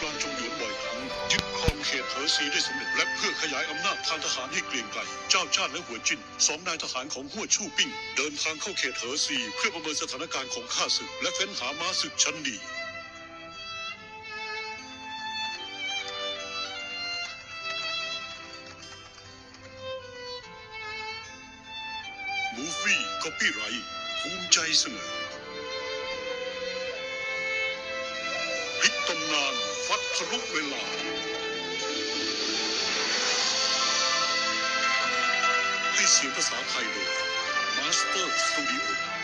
กรานจงหยวนบ่อยครั้งยึดครองเขตเถอซีได้สำเร็จและเพื่อขยายอำนาจทางทหารให้เกรียงไกรเจ้าจ้านและหัวจินสองนายทหารของหัวชู่ปิ้ง เดินทางเข้าเขตเถอซีเพื่อประเมินสถานการณ์ของข้าศึก และเฟ้นหาม้าศึกชั้นดีมูฟี่ก็ปี้ไรภูมิใจเสนอำนานฟัดทะลุเวลา ให้เสียงภาษาไทยโดย Master Studio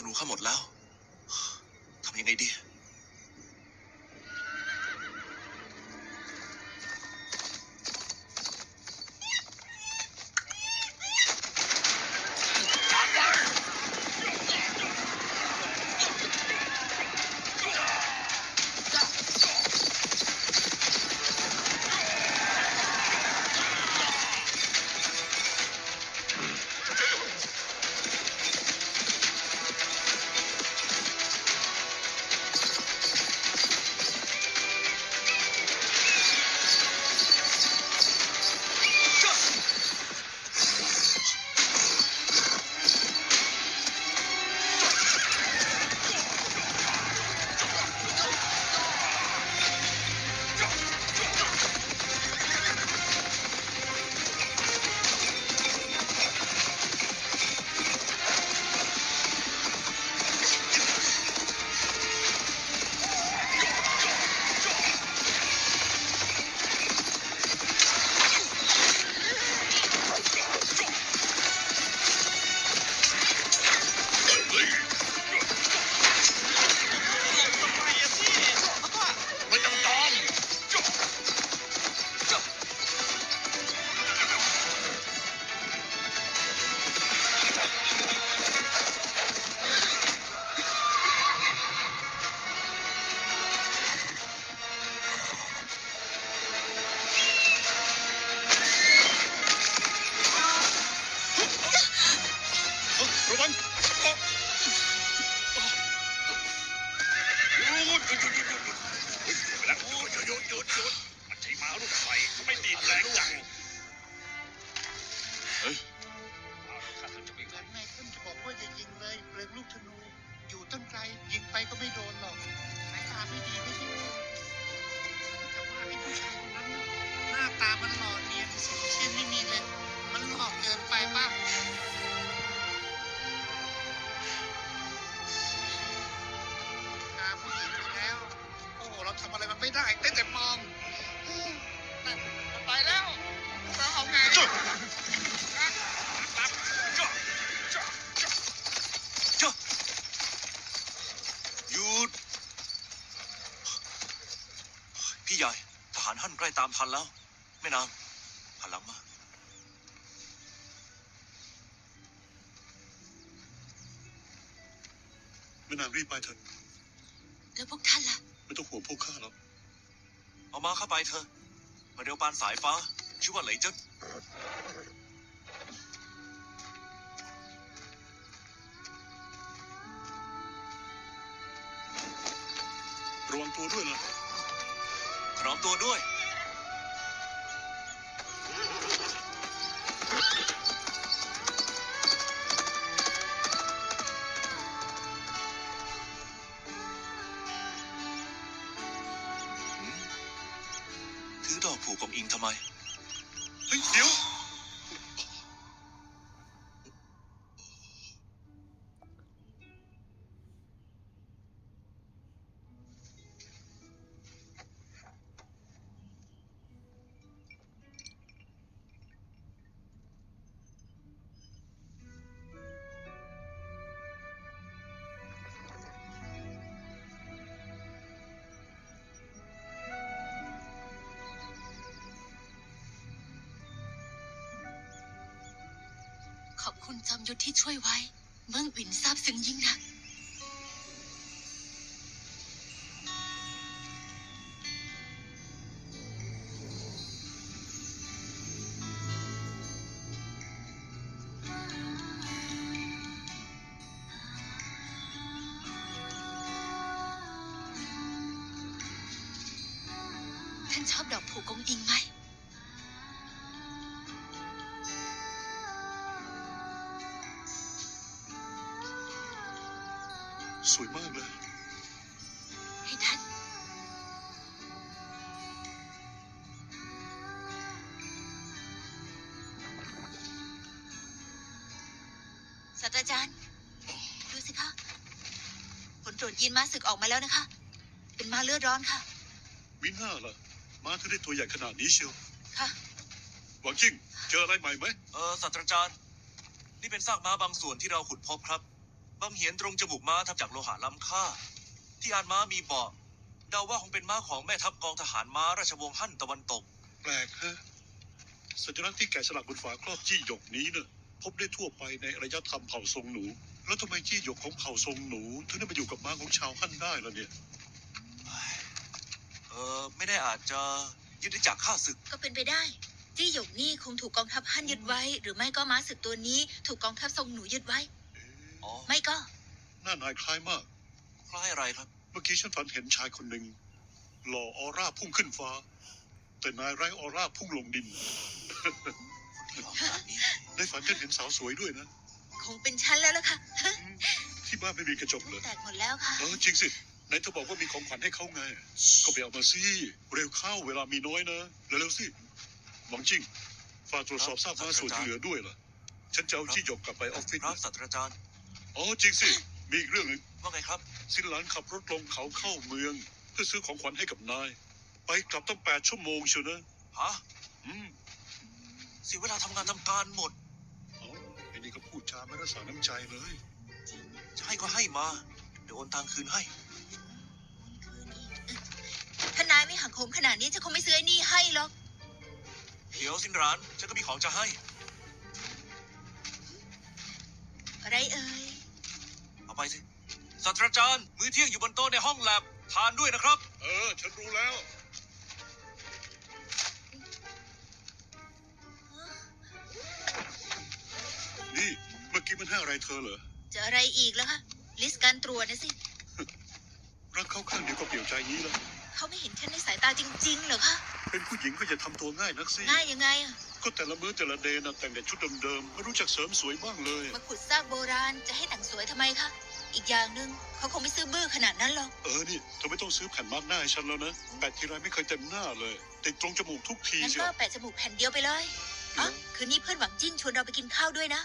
ธนูข้าหมดแล้วทำยังไงดี เพี่ใหญ่ทหารหั่นใกล้ตามทันแล้ว แม่นางหันหลังมา แม่นางรีบไปเถอะ แล้วพวกท่านล่ะ ไม่ต้องห่วงพวกข้าหรอกเอามาเข้าไปเถอะ มาเร็วปานสายฟ้า ชื่อว่าเหลยเจิ้นระวังตัวด้วยล่ะ ถนอมตัวด้วย ถือดอกผูกกับอิงทำไม เฮ้ย เดี๋ยว อบคุณจอมยุทธที่ช่วยไว้ เมืองวินซาบซึ้งยิ่งนัก ศาสตราจารย์ ดูสิคะ ผลตรวจยีนม้าศึกออกมาแล้วนะคะ เป็นม้าเลือดร้อนค่ะวิน่าล่ะม้าเธอได้ตัวใหญ่ขนาดนี้เชียวค่ะ หวังจิ้งเจออะไรใหม่ไหม เออศาสตราจารย์ นี่เป็นซากม้าบางส่วนที่เราขุดพบครับ บางเหียนตรงจมูกม้าทำจากโลหะล้ำค่า ที่อานม้ามีเบาะเดาว่าคงเป็นม้าของแม่ทัพกองทหารม้าราชวงศ์ฮั่นตะวันตก แปลกฮะสัญลักษณ์ที่แกะสลักบนฝาครอบจี้หยกนี้เน่ะ พบได้ทั่วไปในอารยธรรมเผ่าทรงหนู แล้วทำไมจี้หยกของเผ่าทรงหนูถึงได้มาอยู่กับม้าของชาวฮั่นได้ล่ะเนี่ย เออไม่ได้อาจจะยึดได้จากข้าศึก ก็เป็นไปได้ จี้หยกนี่คงถูกกองทัพฮั่นยึดไว้ หรือไม่ก็ม้าศึกตัวนี้ถูกกองทัพทรงหนูยึดไว้เอ๊ะอ๋อไม่ก็ หน้านายคล้ายมาก คล้ายอะไรครับ เมื่อกี้ฉันฝันเห็นชายคนหนึ่งหล่อออร่าพุ่งขึ้นฟ้า แต่นายไร้ออร่าพุ่งลงดินที่บอกขนาดนี้ ในฝันฉันเห็นสาวสวยด้วยนะ คงเป็นฉันแล้วล่ะค่ะอืมที่บ้านไม่มีกระจกเลยแตกหมดแล้วค่ะเออจริงสิไหนเธอบอกว่ามีของขวัญให้เขาไง ก็ไปเอามาสิเร็วเข้าเวลามีน้อยนะเร็วๆสิหวังจริงฝากตรวจสอบทราบม้าส่วนที่เหลือด้วยล่ะฉันจะเอาที่หยกกลับไปออฟฟิศครับนะศาสตราจารย์อ๋อจริงสิมีอีกเรื่องหนึ่งว่าไงครับ สินหลานขับรถลงเขาเข้าเมือง เพื่อซื้อของขวัญให้กับนาย ไปกลับตั้งแปดชั่วโมงเชียวนะฮะอืมเสียเวลาทำงานทำการหมดอ๋อไอ้ นี่ก็พูดจาไม่รักษาน้ำใจเลย จะให้ก็ให้มา เดี๋ยวโอนตังคืนให้ ถ้านายไม่หักโหมขนาดนี้จะคงไม่ซื้อไอ้นี่ให้หรอก เดี๋ยวสินร้านฉันก็มีของจะให้ อะไรเอ่ย เอาไปสิศาสตราจารย์มื้อเที่ยงอยู่บนโต๊ะในห้องแลบทานด้วยนะครับ เออ ฉันรู้แล้ว ให้อะไรเธอเหรอ จะอะไรอีกแล้วคะลิสต์การตรวจนะสิ รักเขาข้างเดียวก็เปลี่ยวใจงี้แล้ว เขาไม่เห็นฉันในสายตาจริงๆเหรอคะเป็นผู้หญิงก็อย่าทำตัวง่ายนักสิ ง่ายยังไงอะก็แต่ละมื้อแต่ละเดย์นะแต่งแต่ชุดเดิมๆไม่รู้จักเสริมสวยบ้างเลย มาขุดซากโบราณจะให้แต่งสวยทำไมคะ อีกอย่างหนึ่งเขาคงไม่ซื้อบื้อขนาดนั้นหรอก เออนี่เธอไม่ต้องซื้อแผ่นมาร์กหน้าให้ฉันแล้วนะแปะทีไรไม่เคยเต็มหน้าเลยติดตรงจมูกทุกทีงั้นเชียก็ว แปะจมูกแผ่นเดียวไปเลยอ๋อคืนนี้เพื่อนหวังจิ้นชวนเราไปกินข้าวด้วยนะ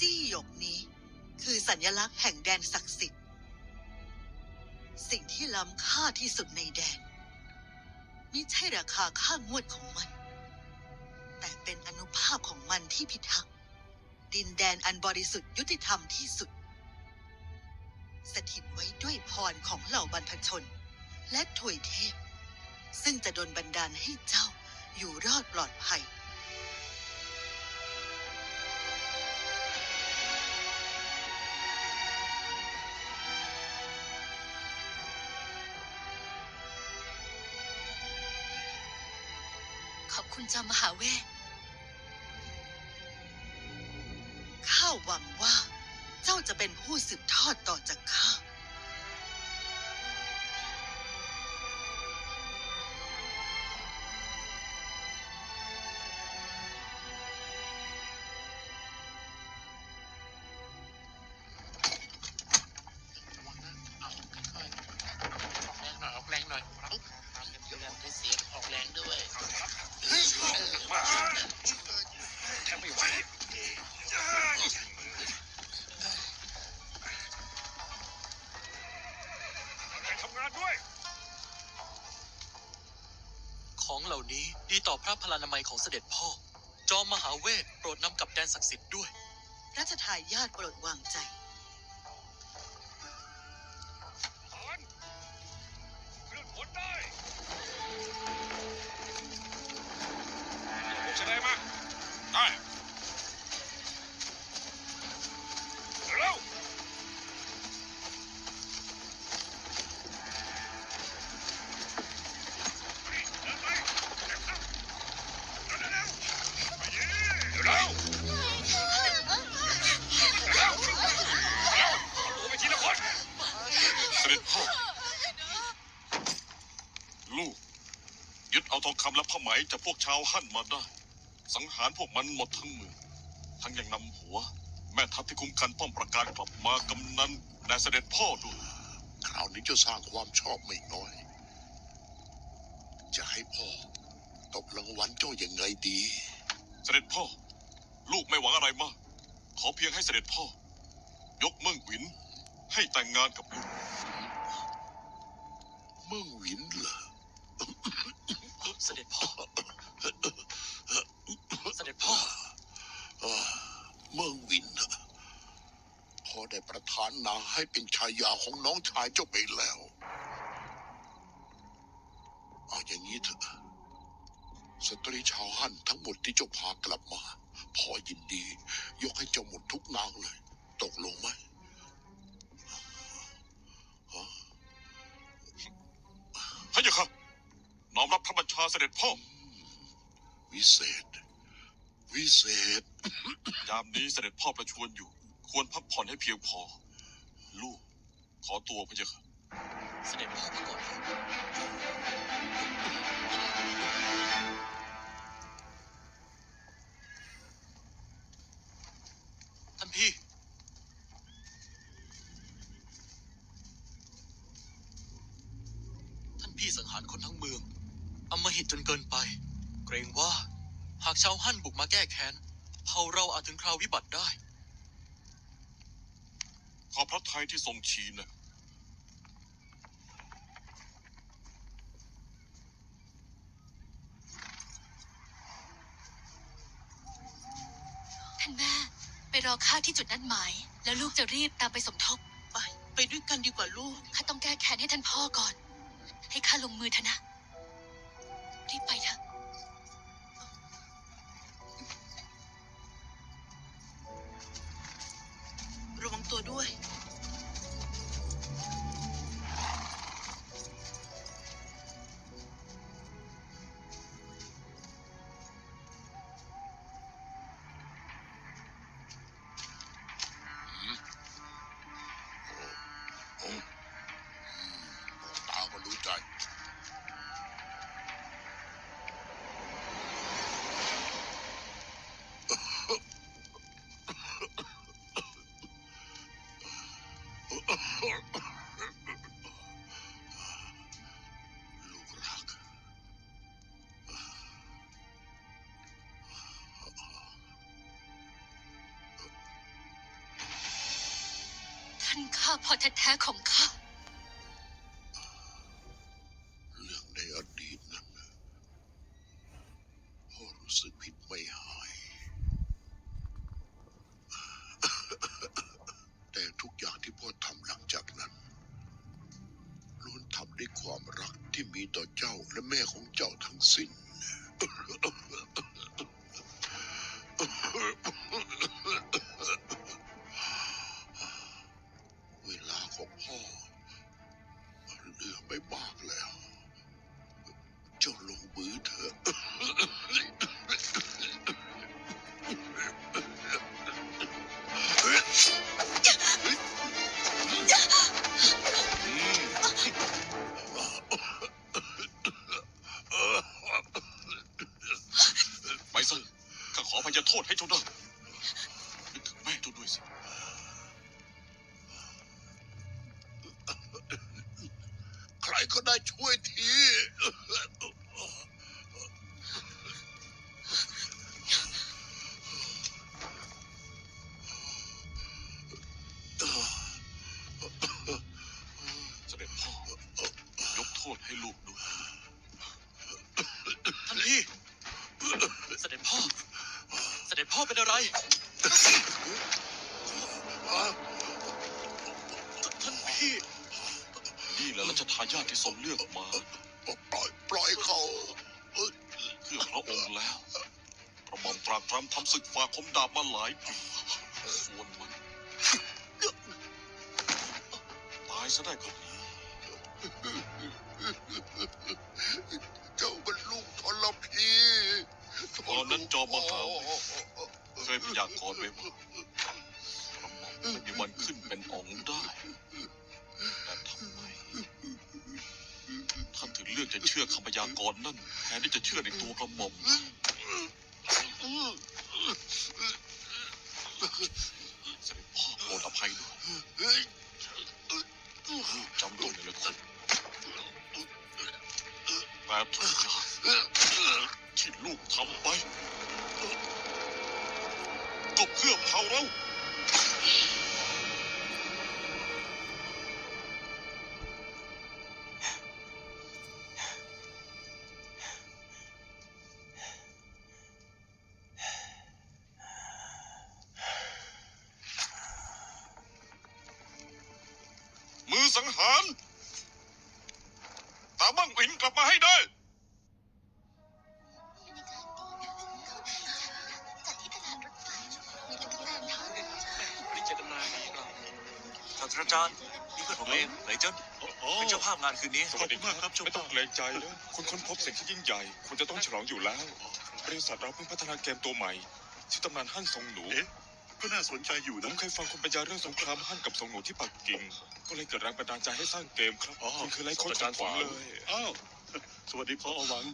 จี้หยกนี้ คือสัญลักษณ์แห่งแดนศักดิ์สิทธิ์ สิ่งที่ล้ำค่าที่สุดในแดนไม่ใช่ราคาค่างวดของมัน แต่เป็นอนุภาพของมันที่พิทักษ์ดินแดนอันบริสุทธิ์ยุติธรรมที่สุด สถิตไว้ด้วยพรของเหล่าบรรพชน และถวยเทพ ซึ่งจะดลบันดาลให้เจ้าอยู่รอดปลอดภัย จอบคุณเจ้ามหาเวท ข้าหวังว่าเจ้าจะเป็นผู้สืบทอดต่อจากข้า ดีต่อพระพลานามัยของเสด็จพ่อ จอมมหาเวทโปรดนำกับแดนศักดิ์สิทธิ์ด้วยรัชทายาทโปรดวางใจ ทองคำและผ้าไหมจากพวกชาวฮั่นมาได้ สังหารพวกมันหมดทั้งเมืองทั้งยังนำหัว แม่ทัพที่คุ้มกันป้อมประการกลับมากำนันแด่เสด็จพ่อด้วยคราวนี้จะสร้างความชอบไม่น้อย จะให้พ่อตบรางวัลเจ้ายังไงดี เสด็จพ่อ ลูกไม่หวังอะไรมาก ขอเพียงให้เสด็จพ่อ ยกเมืองหวิน ให้แต่งงานกับลูกเมืองหวินเหรอ เสด็จพ่อ เสด็จพ่ออ่าเมืองหวินเหรอพ่อได้ประทานนางให้เป็นชายาของน้องชายเจ้าไปแล้ว เอาอย่างนี้เถอะ สตรีชาวฮั่นทั้งหมดที่เจ้าพากลับมาพ่อยินดี ยกให้เจ้าหมดทุกนางเลย ตกลงไหมพระยะค่ะ น้อมรับพระบัญชาเสด็จพ่อ วิเศษ วิเศษ ยามนี้เสด็จพ่อประชวรอยู่ ควรพักผ่อนให้เพียงพอ ลูก ขอตัวพระยะค่ะ เสด็จพ่อมาก่อนเถอะท่านพี่ ท่านพี่สังหารคนทั้งเมือง อำมหิตจนเกินไป เกรงว่า หากชาวฮั่นบุกมาแก้แค้นเผ่าเราอาจถึงคราววิบัติได้ ขอพระทัยที่ทรงชี้นะท่านแม่ ไปรอข้าที่จุดนัดหมาย แล้วลูกจะรีบตามไปสมทบ ไป ไปด้วยกันดีกว่าลูก ข้าต้องแก้แค้นให้ท่านพ่อก่อน ให้ข้าลงมือเถอะนะ รีบไปเถอะระวังตัวด้วย ท่านข้าพ่อแท้ๆของข้า เจ้าลงมือเถอะ ท่านพี่ นี่แหละรัชทายาทที่ทรงเลือกมา ปล่อยปล่อยเขาเอ้ยเพื่อพระองค์แล้ว กระหม่อมตรากตรำทำศึกฝ่าคมดาบมาหลายปีส่วนมัน ตายซะได้ก็ดีเจ้าเป็นลูกทรพีตอนนั้นจอมมหาวิท ยาลัยเคยพยากรณ์ไว้ว่ากระหม่อมไม่มีวันขึ้นเป็นองค์ได้ แต่ทำไม ท่านถึงเลือกจะเชื่อคำพยากรณ์นั่นแทนที่จะเชื่อในตัวกระหม่อมเสด็จพ่อโปรดอภัยด้วยจำต้องเลยคุณแต่ทุกอย่างที่ลูกทำไป ก็เพื่อเผาเรามือสังหารตาบังอินกลับมาให้ได้ เพื่อนผมเองไหนเจิ้นเป็นเจ้าภาพงานคืนนี้ขอบคุณมากครับเจ้าไม่ต้องภาพเกรงใจนะคุณค้นพบสิ่งที่ยิ่งใหญ่ คุณจะต้องฉลองอยู่แล้ว บริษัทเราเพิ่งพัฒนาเกมตัวใหม่ชื่อตำนานฮั่นทรงหนูเอ๊ะก็น่าสนใจอยู่ผนะ มเคยฟังคุณบรรยายเรื่องสงครามฮั่นกับทรงหนูที่ปักกิ่ง ก็เลยเกิดแรงบันดาลใจให้สร้างเกมครับอ๋อ คุณคือไลฟ์โค้ชของผมเลย อ้าวสวัสดีพอหวัง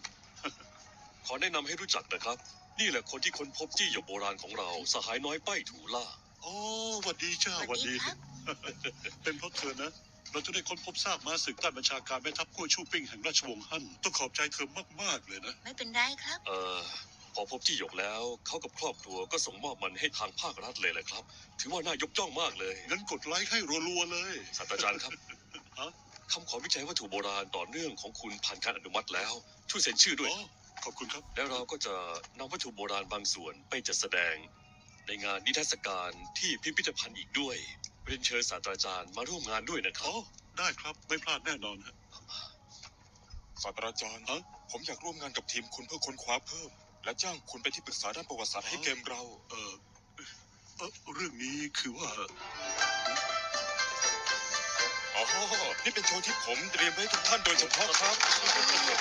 ขอแนะนำให้รู้จักนะครับ นี่แหละคนที่ค้นพบจี้หยกโบราณของเรา สหายน้อยป้ายถูล่าอ๋อหวัดดีจ้าสหวัวัสดดีดีครับเป็นเพราะเธอนะ เราจะได้ค้นพบซากม้าศึกใต้บัญชาการแม่ทัพกั้วชู่ปิ้งแห่งราชวงศ์ฮั่นต้องขอบใจเธอมากๆเลยนะ ไม่เป็นไรครับ เอ่อพอพบจี้หยกแล้ว เขากับครอบครัวก็ส่งมอบมันให้ทางภาครัฐเลยแหละครับ ถือว่าน่ายกย่องมากเลยงั้นกดไลค์ให้รัวๆเลย ศาสตราจารย์ครับฮะ คำขอวิจัยวัตถุโบราณต่อเนื่องของคุณผ่านการอนุมัติแล้ว ช่วยเซ็นชื่อด้วย อ๋อขอบคุณครับ แล้วเราก็จะนำวัตถุโบราณบางส่วนไปจัดแสดง ในงานนิทรรศการที่พิพิธภัณฑ์อีกด้วยเรียนเชิญศาสตราจารย์มาร่วมงานด้วยนะครัอ๋อบได้ครับไม่พลาดแน่นอนฮะศาสตราจารย์ฮะผมอยากร่วมงานกับทีมคุณเพื่อค้นคว้าเพิ่ม และจ้างคุณเป็นที่ปรึกษาด้านประวัติศาสตร์ให้เกมเรา เออเออเรื่องนี้คือว่าอ๋อนี่เป็นโชว์ที่ผมเตรียมไว้ให้ทุกท่านโดยเฉพาะครับถูกใจจริงบู